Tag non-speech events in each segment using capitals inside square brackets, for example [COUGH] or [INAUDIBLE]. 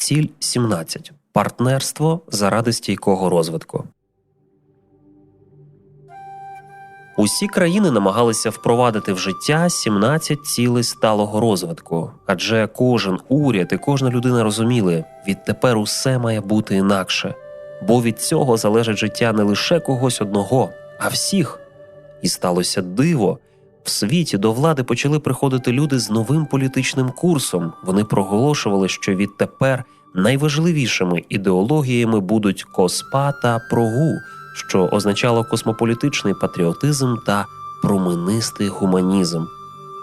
Ціль 17. партнерство заради стійкого розвитку. Усі країни намагалися впровадити в життя 17 цілей сталого розвитку, адже кожен уряд і кожна людина розуміли, відтепер усе має бути інакше, бо від цього залежить життя не лише когось одного, а всіх. І сталося диво. В світі до влади почали приходити люди з новим політичним курсом. Вони проголошували, що відтепер найважливішими ідеологіями будуть коспа та прогу що означало космополітичний патріотизм та променистий гуманізм.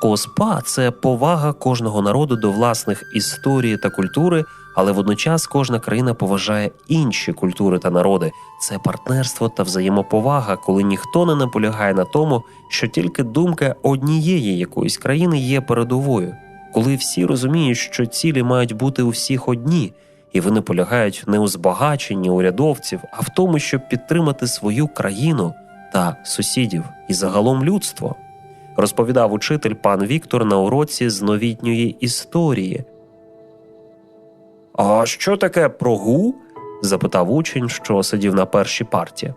Коспа це повага кожного народу до власних історії та культури, але водночас кожна країна поважає інші культури та народи. Це партнерство та взаємоповага, коли ніхто не наполягає на тому, що тільки думка однієї якоїсь країни є передовою, коли всі розуміють, що цілі мають бути у всіх одні і вони полягають не у збагаченні урядовців, а в тому, щоб підтримати свою країну та сусідів і загалом людство. Розповідав учитель пан Віктор на уроці з новітньої історії. А що таке прогу? запитав учень, що сидів на першій парті.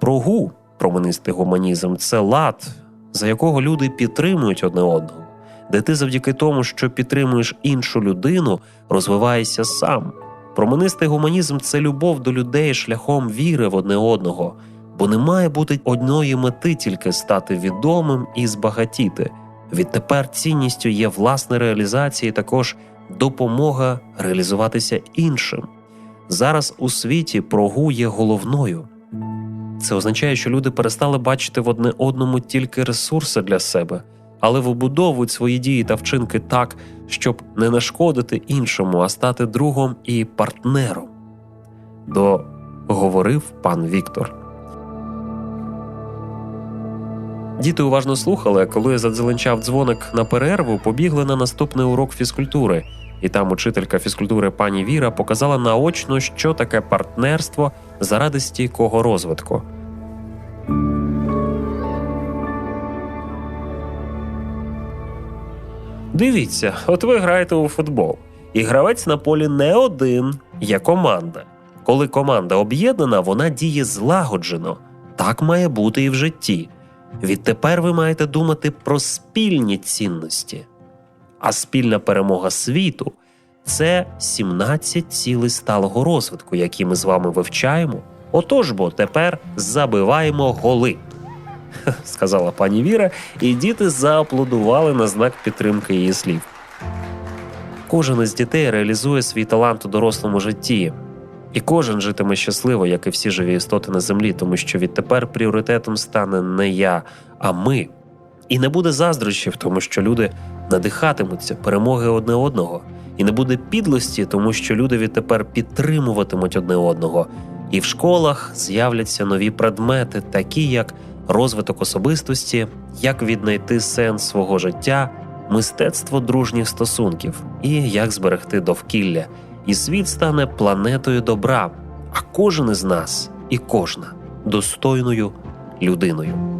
Прогу, променистий гуманізм, це лад, за якого люди підтримують одне одного, де ти завдяки тому, що підтримуєш іншу людину, розвиваєшся сам. Променистий гуманізм це любов до людей шляхом віри в одне одного, бо не має бути одної мети тільки стати відомим і збагатіти. Відтепер цінністю є власна реалізація і також допомога реалізуватися іншим. Зараз у світі прогу є головною. Це означає, що люди перестали бачити в одне одному тільки ресурси для себе але вибудовують свої дії та вчинки так, щоб не нашкодити іншому, а стати другом і партнером. Договорив пан Віктор. Діти уважно слухали, коли задзеленчав дзвоник на перерву, побігли на наступний урок фізкультури, і там учителька фізкультури пані Віра показала наочно, що таке партнерство заради стійкого розвитку. Дивіться, от ви граєте у футбол, і гравець на полі не один, є команда. Коли команда об'єднана, вона діє злагоджено. Так має бути і в житті. Відтепер ви маєте думати про спільні цінності. А спільна перемога світу це 17 цілей сталого розвитку, які ми з вами вивчаємо. Отож бо тепер забиваємо голи. [LAUGHS] сказала пані Віра, і діти зааплодували на знак підтримки її слів. Кожен із дітей реалізує свій талант у дорослому житті, і кожен житиме щасливо, як і всі живі істоти на землі, тому що відтепер пріоритетом стане не я, а ми. І не буде заздрощів, тому що люди надихатимуться перемоги одне одного, і не буде підлості, тому що люди відтепер підтримуватимуть одне одного. І в школах з'являться нові предмети, такі як розвиток особистості, як віднайти сенс свого життя, мистецтво дружніх стосунків і як зберегти довкілля. І світ стане планетою добра, а кожен із нас і кожна достойною людиною.